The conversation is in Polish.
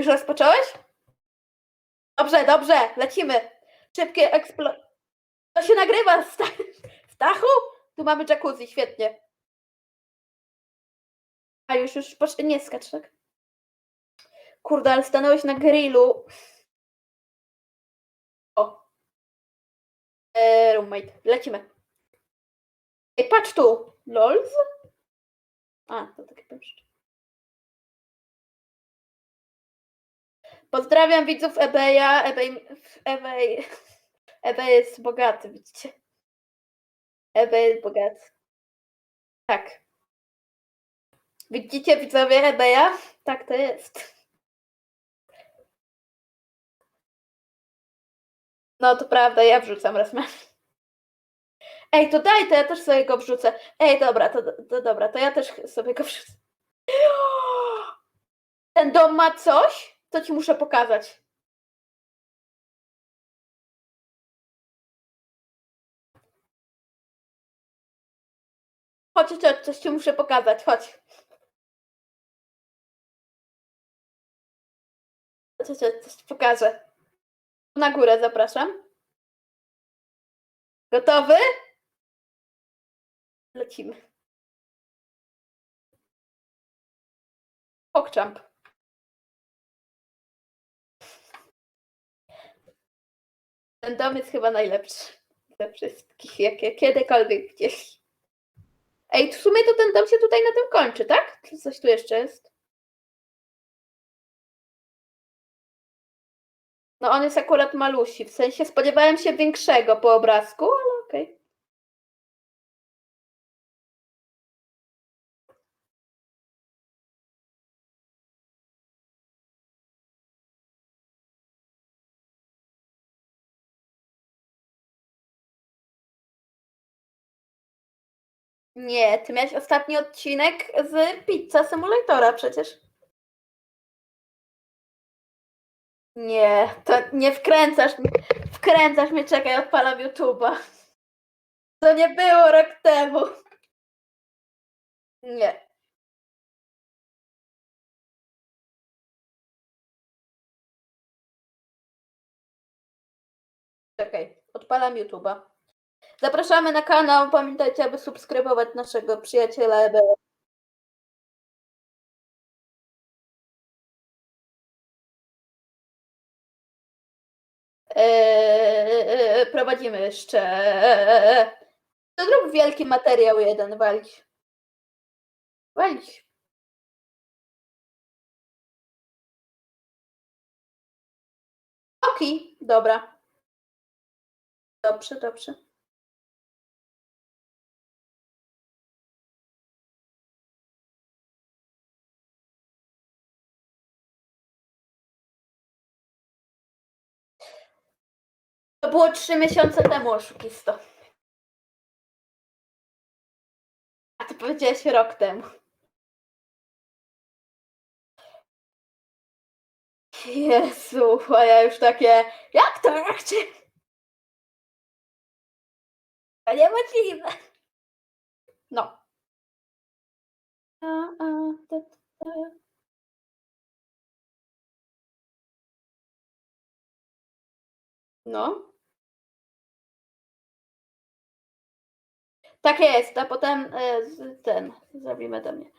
Już rozpocząłeś? Dobrze, dobrze, lecimy. Szybkie eksplo... To się nagrywa, sta- Stachu? Tu mamy jacuzzi, świetnie. A już, już, posz... nie skacz, tak? Kurde, ale stanąłeś na grillu. O. E, roommate, lecimy. Ej, patrz tu. LOLs? A, to takie pierwsze. Pozdrawiam widzów eBaya. eBay, eBay, eBay jest bogaty, widzicie? eBay jest bogaty. Tak. Widzicie widzowie eBaya? Tak to jest. No to prawda, ja wrzucam raz na. Ej, to daj, to ja też sobie go wrzucę. Ej, dobra, to, to dobra, to ja też sobie go wrzucę. Ten dom ma coś, co ci muszę pokazać. Chodź, chodź, coś ci muszę pokazać. Chodź, chodź, chodź, coś ci pokażę. Na górę zapraszam. Gotowy? Lecimy. Pokczamp. Ten dom jest chyba najlepszy ze wszystkich, jakie kiedykolwiek gdzieś. Ej, w sumie to ten dom się tutaj na tym kończy, tak? Czy coś tu jeszcze jest? No on jest akurat malusi, w sensie spodziewałem się większego po obrazku, ale Nie, ty miałeś ostatni odcinek z Pizza Simulatora przecież. Nie, to nie wkręcasz mnie. Wkręcasz mnie, czekaj, odpalam YouTube'a. To nie było rok temu. Nie. Czekaj, odpalam YouTube'a. Zapraszamy na kanał. Pamiętajcie, aby subskrybować naszego przyjaciela Ebeo. Eee, prowadzimy jeszcze. To zrób wielki materiał jeden, walić. Walić. Oki, dobra. Dobrze, dobrze. Było trzy miesiące temu, oszukisto. A ty powiedziałeś rok temu. Jezu, a ja już takie, jak to jak cię? To niemożliwe. No. A, a, ta, ta. No. Tak jest, a potem e, ten zrobimy do mnie.